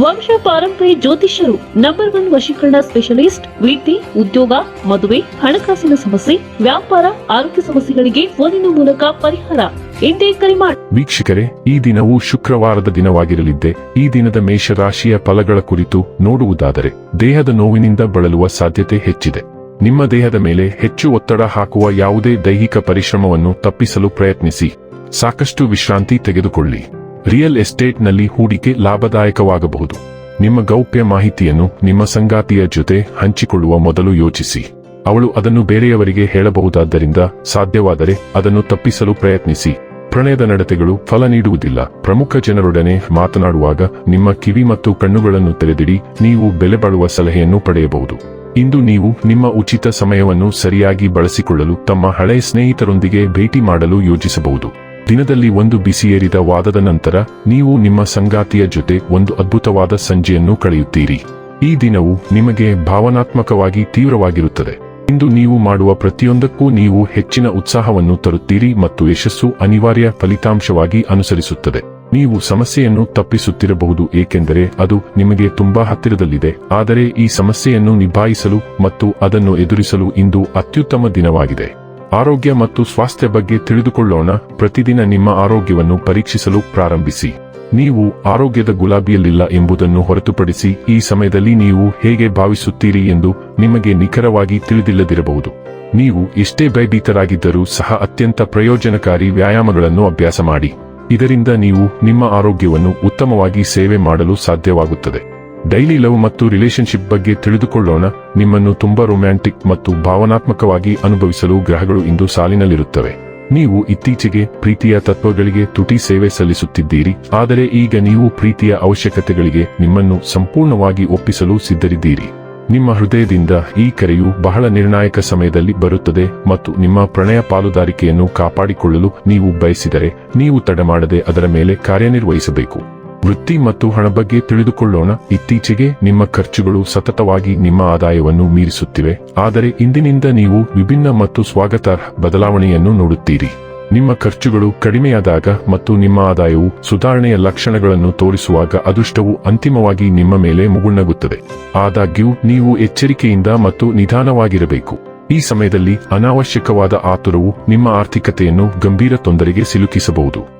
ವಂಶ ಪಾರಂಪರ್ಯ ಜ್ಯೋತಿಷ್ಯರು ನಂಬರ್ ಒನ್ ವಶೀಕರಣ ಸ್ಪೆಷಲಿಸ್ಟ್ ವೃತ್ತಿ ಉದ್ಯೋಗ, ಮದುವೆ, ಹಣಕಾಸಿನ ಸಮಸ್ಯೆ, ವ್ಯಾಪಾರ, ಆರೋಗ್ಯ ಸಮಸ್ಯೆಗಳಿಗೆ ಫೋನಿನ ಮೂಲಕ ಪರಿಹಾರ. ಎಂದೇ ಕರೆ ಮಾಡಿ ವೀಕ್ಷಕರೇ, ಈ ದಿನವು ಶುಕ್ರವಾರದ ದಿನವಾಗಿರಲಿದ್ದೆ. ಈ ದಿನದ ಮೇಷರಾಶಿಯ ಫಲಗಳ ಕುರಿತು ನೋಡುವುದಾದರೆ, ದೇಹದ ನೋವಿನಿಂದ ಬಳಲುವ ಸಾಧ್ಯತೆ ಹೆಚ್ಚಿದೆ. ನಿಮ್ಮ ದೇಹದ ಮೇಲೆ ಹೆಚ್ಚು ಒತ್ತಡ ಹಾಕುವ ಯಾವುದೇ ದೈಹಿಕ ಪರಿಶ್ರಮವನ್ನು ತಪ್ಪಿಸಲು ಪ್ರಯತ್ನಿಸಿ. ಸಾಕಷ್ಟು ವಿಶ್ರಾಂತಿ ತೆಗೆದುಕೊಳ್ಳಿ. ರಿಯಲ್ ಎಸ್ಟೇಟ್ನಲ್ಲಿ ಹೂಡಿಕೆ ಲಾಭದಾಯಕವಾಗಬಹುದು. ನಿಮ್ಮ ಗೌಪ್ಯ ಮಾಹಿತಿಯನ್ನು ನಿಮ್ಮ ಸಂಗಾತಿಯ ಜೊತೆ ಹಂಚಿಕೊಳ್ಳುವ ಮೊದಲು ಯೋಚಿಸಿ. ಅವಳು ಅದನ್ನು ಬೇರೆಯವರಿಗೆ ಹೇಳಬಹುದಾದ್ದರಿಂದ ಸಾಧ್ಯವಾದರೆ ಅದನ್ನು ತಪ್ಪಿಸಲು ಪ್ರಯತ್ನಿಸಿ. ಪ್ರಣಯದ ನಡತೆಗಳು ಫಲ ನೀಡುವುದಿಲ್ಲ. ಪ್ರಮುಖ ಜನರೊಡನೆ ಮಾತನಾಡುವಾಗ ನಿಮ್ಮ ಕಿವಿ ಮತ್ತು ಕಣ್ಣುಗಳನ್ನು ತೆರೆದಿಡಿ. ನೀವು ಬೆಲೆ ಬಾಳುವ ಸಲಹೆಯನ್ನು ಪಡೆಯಬಹುದು. ಇಂದು ನೀವು ನಿಮ್ಮ ಉಚಿತ ಸಮಯವನ್ನು ಸರಿಯಾಗಿ ಬಳಸಿಕೊಳ್ಳಲು ತಮ್ಮ ಹಳೆಯ ಸ್ನೇಹಿತರೊಂದಿಗೆ ಭೇಟಿ ಮಾಡಲು ಯೋಜಿಸಬಹುದು. ದಿನದಲ್ಲಿ ಒಂದು ಬಿಸಿಯೇರಿದ ವಾದದ ನಂತರ, ನೀವು ನಿಮ್ಮ ಸಂಗಾತಿಯ ಜೊತೆ ಒಂದು ಅದ್ಭುತವಾದ ಸಂಜೆಯನ್ನು ಕಳೆಯುತ್ತೀರಿ. ಈ ದಿನವು ನಿಮಗೆ ಭಾವನಾತ್ಮಕವಾಗಿ ತೀವ್ರವಾಗಿರುತ್ತದೆ. ಇಂದು ನೀವು ಮಾಡುವ ಪ್ರತಿಯೊಂದಕ್ಕೂ ನೀವು ಹೆಚ್ಚಿನ ಉತ್ಸಾಹವನ್ನು ತರುತ್ತೀರಿ ಮತ್ತು ಯಶಸ್ಸು ಅನಿವಾರ್ಯ ಫಲಿತಾಂಶವಾಗಿ ಅನುಸರಿಸುತ್ತದೆ. ನೀವು ಸಮಸ್ಯೆಯನ್ನು ತಪ್ಪಿಸುತ್ತಿರಬಹುದು, ಏಕೆಂದರೆ ಅದು ನಿಮಗೆ ತುಂಬಾ ಹತ್ತಿರದಲ್ಲಿದೆ. ಆದರೆ ಈ ಸಮಸ್ಯೆಯನ್ನು ನಿಭಾಯಿಸಲು ಮತ್ತು ಅದನ್ನು ಎದುರಿಸಲು ಇಂದು ಅತ್ಯುತ್ತಮ ದಿನವಾಗಿದೆ. ಆರೋಗ್ಯ ಮತ್ತು ಸ್ವಾಸ್ಥ್ಯ ಬಗ್ಗೆ ತಿಳಿದುಕೊಳ್ಳೋಣ. ಪ್ರತಿದಿನ ನಿಮ್ಮ ಆರೋಗ್ಯವನ್ನು ಪರೀಕ್ಷಿಸಲು ಪ್ರಾರಂಭಿಸಿ. ನೀವು ಆರೋಗ್ಯದ ಗುಲಾಬಿಯಲ್ಲಿಲ್ಲ ಎಂಬುದನ್ನು ಹೊರತುಪಡಿಸಿ ಈ ಸಮಯದಲ್ಲಿ ನೀವು ಹೇಗೆ ಭಾವಿಸುತ್ತೀರಿ ಎಂದು ನಿಮಗೆ ನಿಖರವಾಗಿ ತಿಳಿದಿಲ್ಲದಿರಬಹುದು. ನೀವು ಎಷ್ಟೇ ಭಯಭೀತರಾಗಿದ್ದರೂ ಸಹ ಅತ್ಯಂತ ಪ್ರಯೋಜನಕಾರಿ ವ್ಯಾಯಾಮಗಳನ್ನು ಅಭ್ಯಾಸ ಮಾಡಿ. ಇದರಿಂದ ನೀವು ನಿಮ್ಮ ಆರೋಗ್ಯವನ್ನು ಉತ್ತಮವಾಗಿ ಸೇವೆ ಮಾಡಲು ಸಾಧ್ಯವಾಗುತ್ತದೆ. ಡೈಲಿ ಲವ್ ಮತ್ತು ರಿಲೇಶನ್ಶಿಪ್ ಬಗ್ಗೆ ತಿಳಿದುಕೊಳ್ಳೋಣ. ನಿಮ್ಮನ್ನು ತುಂಬಾ ರೊಮ್ಯಾಂಟಿಕ್ ಮತ್ತು ಭಾವನಾತ್ಮಕವಾಗಿ ಅನುಭವಿಸಲು ಗ್ರಹಗಳು ಇಂದು ಸಾಲಿನಲ್ಲಿರುತ್ತವೆ. ನೀವು ಇತ್ತೀಚೆಗೆ ಪ್ರೀತಿಯ ತತ್ವಗಳಿಗೆ ತುಟಿ ಸೇವೆ ಸಲ್ಲಿಸುತ್ತಿದ್ದೀರಿ. ಆದರೆ ಈಗ ನೀವು ಪ್ರೀತಿಯ ಅವಶ್ಯಕತೆಗಳಿಗೆ ನಿಮ್ಮನ್ನು ಸಂಪೂರ್ಣವಾಗಿ ಒಪ್ಪಿಸಲು ಸಿದ್ಧರಿದ್ದೀರಿ. ನಿಮ್ಮ ಹೃದಯದಿಂದ ಈ ಕರೆಯು ಬಹಳ ನಿರ್ಣಾಯಕ ಸಮಯದಲ್ಲಿ ಬರುತ್ತದೆ ಮತ್ತು ನಿಮ್ಮ ಪ್ರಣಯ ಪಾಲುದಾರಿಕೆಯನ್ನು ಕಾಪಾಡಿಕೊಳ್ಳಲು ನೀವು ಬಯಸಿದರೆ ನೀವು ತಡಮಾಡದೆ ಅದರ ಮೇಲೆ ಕಾರ್ಯನಿರ್ವಹಿಸಬೇಕು. ವೃತ್ತಿ ಮತ್ತು ಹಣ ಬಗ್ಗೆ ತಿಳಿದುಕೊಳ್ಳೋಣ. ಇತ್ತೀಚೆಗೆ ನಿಮ್ಮ ಖರ್ಚುಗಳು ಸತತವಾಗಿ ನಿಮ್ಮ ಆದಾಯವನ್ನು ಮೀರಿಸುತ್ತಿವೆ. ಆದರೆ ಇಂದಿನಿಂದ ನೀವು ವಿಭಿನ್ನ ಮತ್ತು ಸ್ವಾಗತಾರ್ಹ ಬದಲಾವಣೆಯನ್ನು ನೋಡುತ್ತೀರಿ. ನಿಮ್ಮ ಖರ್ಚುಗಳು ಕಡಿಮೆಯಾದಾಗ ಮತ್ತು ನಿಮ್ಮ ಆದಾಯವು ಸುಧಾರಣೆಯ ಲಕ್ಷಣಗಳನ್ನು ತೋರಿಸುವಾಗ ಅದೃಷ್ಟವು ಅಂತಿಮವಾಗಿ ನಿಮ್ಮ ಮೇಲೆ ಮುಗುಣ್ಣಗುತ್ತದೆ ಆದಾಗ್ಯೂ, ನೀವು ಎಚ್ಚರಿಕೆಯಿಂದ ಮತ್ತು ನಿಧಾನವಾಗಿರಬೇಕು. ಈ ಸಮಯದಲ್ಲಿ ಅನಾವಶ್ಯಕವಾದ ಆತುರವು ನಿಮ್ಮ ಆರ್ಥಿಕತೆಯನ್ನು ಗಂಭೀರ ತೊಂದರೆಗೆ ಸಿಲುಕಿಸಬಹುದು.